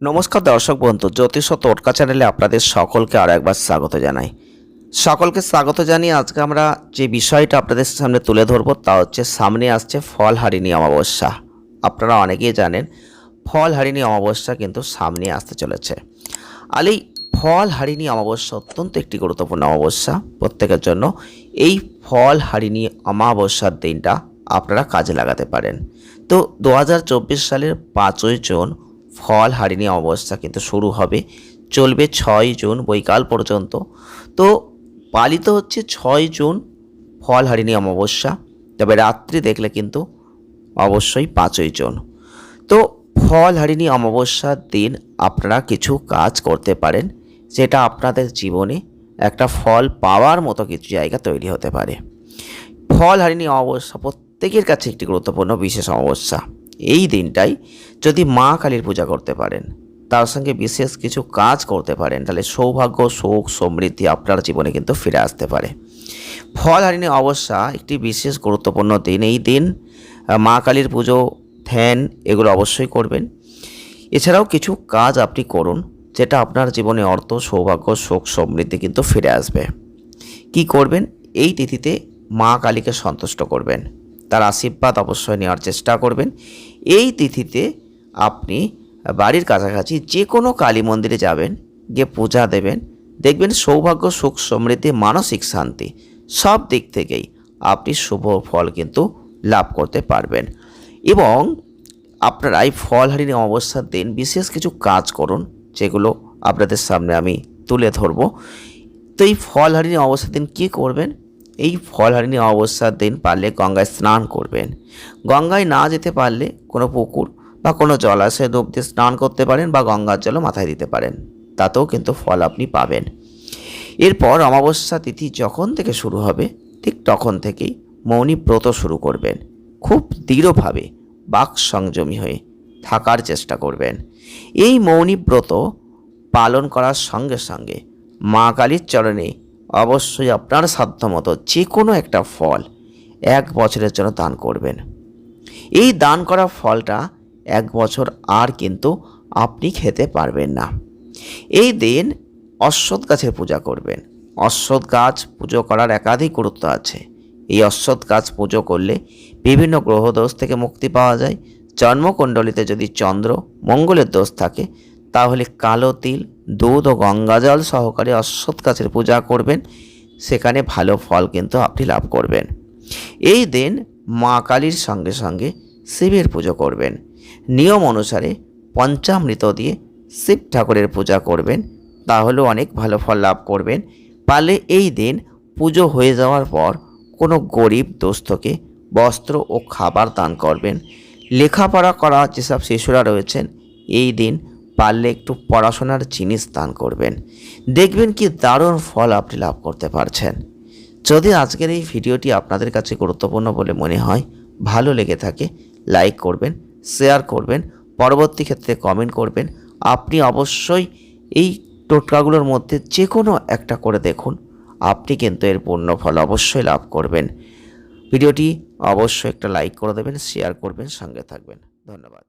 নমস্কার দর্শক বন্ধু, জ্যোতিষ ও টোটকা চ্যানেলে আপনাদের সকলকে আরও একবার স্বাগত জানাই। সকলকে স্বাগত জানিয়ে আজকে আমরা যে বিষয়টা আপনাদের সামনে তুলে ধরবো তা হচ্ছে সামনে আসছে ফল হারিণী অমাবস্যা। আপনারা অনেকেই জানেন, ফল হারিণী অমাবস্যা কিন্তু সামনে আসতে চলেছে। আলি এই ফল হারিণী অমাবস্যা অত্যন্ত একটি গুরুত্বপূর্ণ অমাবস্যা। প্রত্যেকের জন্য এই ফল হারিণী অমাবস্যার দিনটা আপনারা কাজে লাগাতে পারেন। তো দু হাজার চব্বিশ সালের পাঁচই জুন ফল হারিণী অমাবস্যা কিন্তু শুরু হবে। চলবে ছয় জুন বৈকাল পর্যন্ত। তো পালিত হচ্ছে ছয় জুন, ফল হারিণী অমাবস্যা। তবে রাত্রি দেখলে কিন্তু অবশ্যই পাঁচই জুন। তো ফল হারিণী অমাবস্যার দিন আপনারা কিছু কাজ করতে পারেন যেটা আপনাদের জীবনে একটা ফল পাওয়ার মতো কিছু জায়গা তৈরি হতে পারে। ফল হারিণী অমাবস্যা প্রত্যেকের কাছে একটি গুরুত্বপূর্ণ বিশেষ অমাবস্যা। এই দিনটাই যদি মা কালীর পূজা করতে পারেন, তার সঙ্গে বিশেষ কিছু কাজ করতে পারেন, তাহলে সৌভাগ্য, সুখ, সমৃদ্ধি আপনার জীবনে কিন্তু ফিরে আসতে পারে। ফল হারিণী অমাবস্যা একটি বিশেষ গুরুত্বপূর্ণ দিন, এই দিন মা কালীর পুজো, ধ্যান, এগুলো অবশ্যই করবেন। এছাড়াও কিছু কাজ আপনি করুন, যেটা আপনার জীবনে অর্থ, সৌভাগ্য, সুখ, সমৃদ্ধি কিন্তু ফিরে আসবে। কি করবেন? এই তিথিতে মা কালীকে সন্তুষ্ট করবেন। তার আশীর্বাদ অবশ্যই নেওয়ার চেষ্টা করবেন। এই তিথিতে আপনি বাড়ির কাছাকাছি যে কোনো কালী মন্দিরে যাবেন, গিয়ে পূজা দেবেন। দেখবেন সৌভাগ্য, সুখ, সমৃদ্ধি, মানসিক শান্তি সব দিক থেকেই আপনি শুভ ফল কিন্তু লাভ করতে পারবেন। এবং আপনারা এই ফল হারিণী অমাবস্যার দিন বিশেষ কিছু কাজ করুন, যেগুলো আপনাদের সামনে আমি তুলে ধরবো। তো এই ফল হারিণী অমাবস্যার দিন কী করবেন? এই ফল হারিণী অমাবস্যার দিন পারলে গঙ্গায় স্নান করবেন। গঙ্গায় না যেতে পারলে কোনো পুকুর বা কোনো জলাশয়ে ডুব দিয়ে স্নান করতে পারেন বা গঙ্গার জলও মাথায় দিতে পারেন। তাতেও কিন্তু ফল আপনি পাবেন। এরপর অমাবস্যা তিথি যখন থেকে শুরু হবে, ঠিক তখন থেকেই মৌনী ব্রত শুরু করবেন। খুব দৃঢ়ভাবে বাক সংযমী হয়ে থাকার চেষ্টা করবেন। এই মৌনী ব্রত পালন করার সঙ্গে সঙ্গে মা কালীর চরণে অবশ্যই আপনার সাধ্যমতো যে কোনো একটা ফল এক বছরের জন্য দান করবেন। এই দান করা ফলটা এক বছর আর কিন্তু আপনি খেতে পারবেন না। এই দিন অশ্বত্থ গাছের পূজা করবেন। অশ্বত্থ গাছ পুজো করার একাধিক গুরুত্ব আছে। এই অশ্বত্থ গাছ পুজো করলে বিভিন্ন গ্রহদোষ থেকে মুক্তি পাওয়া যায়। জন্মকুণ্ডলিতে যদি চন্দ্র, মঙ্গলের দোষ থাকে তাহলে কালো তিল, দুধ ও গঙ্গাজল সহকারে অশ্বত্থ গাছের পূজা করবেন। সেখানে ভালো ফল কিন্তু আপনি লাভ করবেন। এই দিন মা কালীর সঙ্গে সঙ্গে শিবের পুজো করবেন। নিয়ম অনুসারে পঞ্চামৃত দিয়ে শিব ঠাকুরের পূজা করবেন। তাহলেও অনেক ভালো ফল লাভ করবেন। পারলে এই দিন পুজো হয়ে যাওয়ার পর কোনো গরিব দোস্তকে বস্ত্র ও খাবার দান করবেন। লেখাপড়া করা যেসব শিশুরা রয়েছেন, এই দিন পারলে একটু পড়াশোনার জিনিস দান করবেন। দেখবেন কি দারুণ ফল আপনি লাভ করতে পারছেন। যদি আজকের এই ভিডিওটি আপনাদের কাছে গুরুত্বপূর্ণ বলে মনে হয়, ভালো লেগে থাকে, লাইক করবেন, শেয়ার করবেন, পরবর্তী ক্ষেত্রে কমেন্ট করবেন। আপনি অবশ্যই এই টোটকাগুলোর মধ্যে যে কোনো একটা করে দেখুন, আপনি কিন্তু এর পূর্ণ ফল অবশ্যই লাভ করবেন। ভিডিওটি অবশ্যই একটা লাইক করে দেবেন, শেয়ার করবেন, সঙ্গে থাকবেন। ধন্যবাদ।